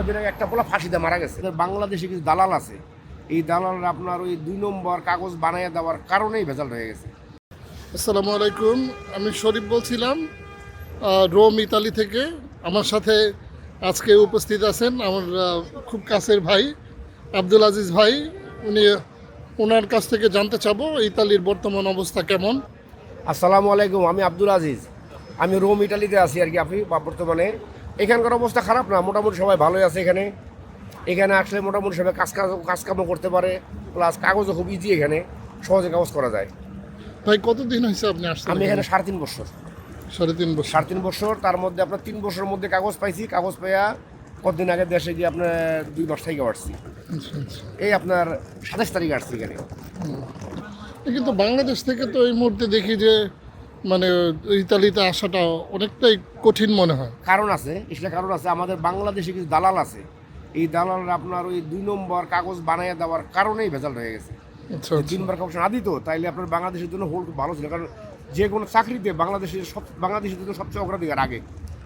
আগে একটা পোলা ফাঁসিতে মারা গেছে। বাংলাদেশে কিছু দালাল আছে। এই দালালরা আপনার ওই দুই নম্বর কাগজ বানাইয়া দেওয়ার কারণেই ভেজাল হয়ে গেছে। আসসালামু আলাইকুম। আমি শরীফ বলছিলাম রোম ইতালি থেকে। আমার সাথে আজকে উপস্থিত আছেন আমার খুব কাছের ভাই আব্দুল আজিজ ভাই। উনি ওনার কাছ থেকে জানতে চাবো ইতালির বর্তমান অবস্থা কেমন। আসসালামু আলাইকুম আমি আব্দুল আজিজ। আমি রোম ইটালিতে আছি আর কি আপনি বর্তমানে। এখানকার অবস্থা খারাপ না মোটামুটি সবাই ভালোই আছে এখানে। এখানে আসলে মোটামুটি সবাই কাজ কাজ কাজকামও করতে পারে প্লাস কাগজও খুব ইজি এখানে সহজে কাগজ করা যায়। ভাই কতদিন হয়েছে আপনি আসছেন আমি এখানে সাড়ে তিন বছর। সাড়ে তিন বছর। সাড়ে তিন বছর তার মধ্যে আপনার তিন বছরের মধ্যে কাগজ পাইছি কাগজ পাইয়া কতদিন আগে দেশে গিয়ে আপনার দুই মাস থেকে আসছি। আচ্ছা আচ্ছা। এই আপনার সাতাশ তারিখে আসছি এখানে। কিন্তু বাংলাদেশ থেকে তো এই মুহূর্তে দেখি যে মানে ইতালিতে আসাটা অনেকটাই কঠিন মনে হয়। কারণ আছে সেটা কারণ আছে আমাদের বাংলাদেশে কিছু দালাল আছে। এই দালালরা আপনার ওই দুই নম্বর কাগজ বানাইয়া দেওয়ার কারণেই ভেজাল হয়ে গেছে। আচ্ছা আচ্ছা। নম্বর কাগজ না দিত তাইলে আপনার বাংলাদেশের জন্য হোল খুব ভালো ছিল কারণ যে কোনো চাকরিতে বাংলাদেশের সব বাংলাদেশের জন্য সবচেয়ে অগ্রাধিকার আগে।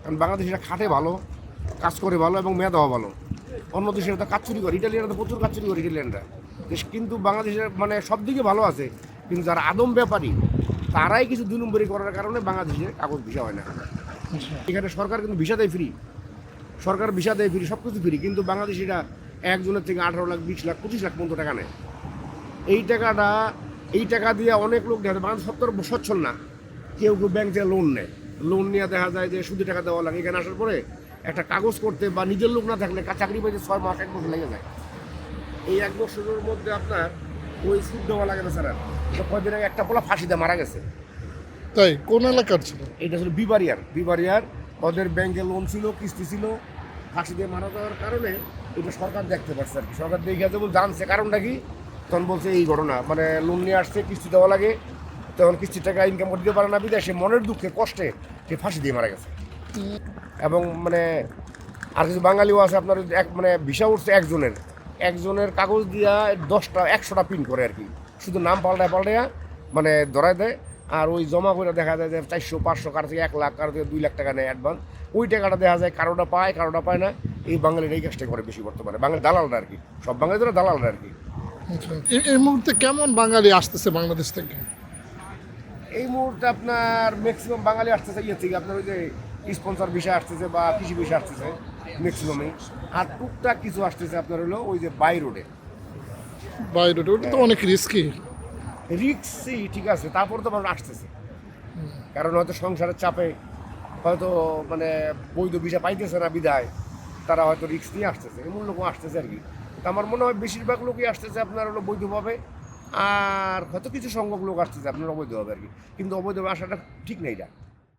কারণ বাংলাদেশিরা খাটে ভালো কাজ করে ভালো এবং মেধাও ভালো। অন্য দেশের তো কাজ চুরি করে ইটালিয়ানরা তো প্রচুর কাজ চুরি করে ইটালিয়ানরা কিন্তু বাংলাদেশের মানে সব দিকে ভালো আছে কিন্তু যারা আদম ব্যাপারী তারাই কিছু দুই নম্বরই করার কারণে বাংলাদেশের কাগজ ভিসা হয় না। আচ্ছা। এখানে সরকার কিন্তু ভিসা দেয় ফ্রি সরকার ভিসা দেয় ফ্রি সব কিছু ফ্রি কিন্তু বাংলাদেশিরা একজনের থেকে আঠারো লাখ বিশ লাখ পঁচিশ লাখ পর্যন্ত টাকা নেয়। এই টাকাটা এই টাকা দিয়ে অনেক লোক দেখা যায় বাংলাদেশ সত্তর সচ্ছল না। কেউ কেউ ব্যাংক থেকে লোন নেয়। লোন নিয়ে দেখা যায় যে সুদে টাকা দেওয়া লাগে। এখানে আসার পরে একটা কাগজ করতে বা নিজের লোক না থাকলে চাকরি পাইতে ছয় মাস এক বছর লেগে যায়। এই এক বছরের মধ্যে আপনার ওই সুদ দেওয়া লাগে না স্যার তো কয়দিন আগে একটা পোলা ফাঁসিতে মারা গেছে। তাই কোন এলাকার ছিল? এটা ছিল বিবারিয়ার বিবারিয়ার ওদের ব্যাংকে লোন ছিল কিস্তি ছিল। ফাঁসি দিয়ে মারা যাওয়ার কারণে এটা সরকার দেখতে পাচ্ছে আর কি। সরকার দেখে যেমন জানছে কারণটা কি? তখন বলছে এই ঘটনা মানে লোন নিয়ে আসছে কিস্তি দেওয়া লাগে। তখন কিস্তির টাকা ইনকাম করতে পারে না বিদেশে। মনের দুঃখে কষ্টে সে ফাঁসি দিয়ে মারা গেছে। এবং মানে আর কিছু বাঙালিও আছে আপনার এক মানে ভিসা উঠছে একজনের। একজনের কাগজ দিয়া দশটা একশোটা প্রিন্ট করে আর কি। শুধু নাম পাল্টায় পাল্টায় মানে ধরায় দেয়। আর ওই জমা করে দেখা যায় যে চারশো পাঁচশো কারও থেকে এক লাখ কারও থেকে দুই লাখ টাকা নেয় অ্যাডভান্স ওই টাকাটা দেখা যায় কারোটা পায় কারোটা পায় না। এই বাঙালির এই কাজটা করে বেশি বর্তমানে। বাঙালি দালালরা আর কি। সব বাঙালিরা দালালরা আর কি। আচ্ছা এই- এই মুহূর্তে কেমন বাঙালি আসতেছে বাংলাদেশ থেকে? এই মুহূর্তে আপনার ম্যাক্সিমাম বাঙালি আসতেছে ইয়ে থেকে আপনার ওই যে স্পন্সর বিষয় আসতেছে বা কৃষি বিষয় আসতেছে ম্যাক্সিমামে আর টুকটাক কিছু আসতেছে আপনার হলো ওই যে বাই রোডে বাইরে ওটা তো অনেক রিস্কি রিক্সই ঠিক আছে তারপর তো মানুষ আসতেছে। কারণ হয়তো সংসারের চাপে হয়তো মানে বৈধ বিষয় পাইতেছে না বিদায় তারা হয়তো রিক্স নিয়ে আসতেছে এমন লোকও আসতেছে আর কি। তো আমার মনে হয় বেশিরভাগ লোকই আসতেছে আপনার হলো বৈধভাবে আর হয়তো কিছু সংখ্যক লোক আসতেছে আপনার অবৈধভাবে আর কি। কিন্তু অবৈধভাবে আসাটা ঠিক নেই এটা।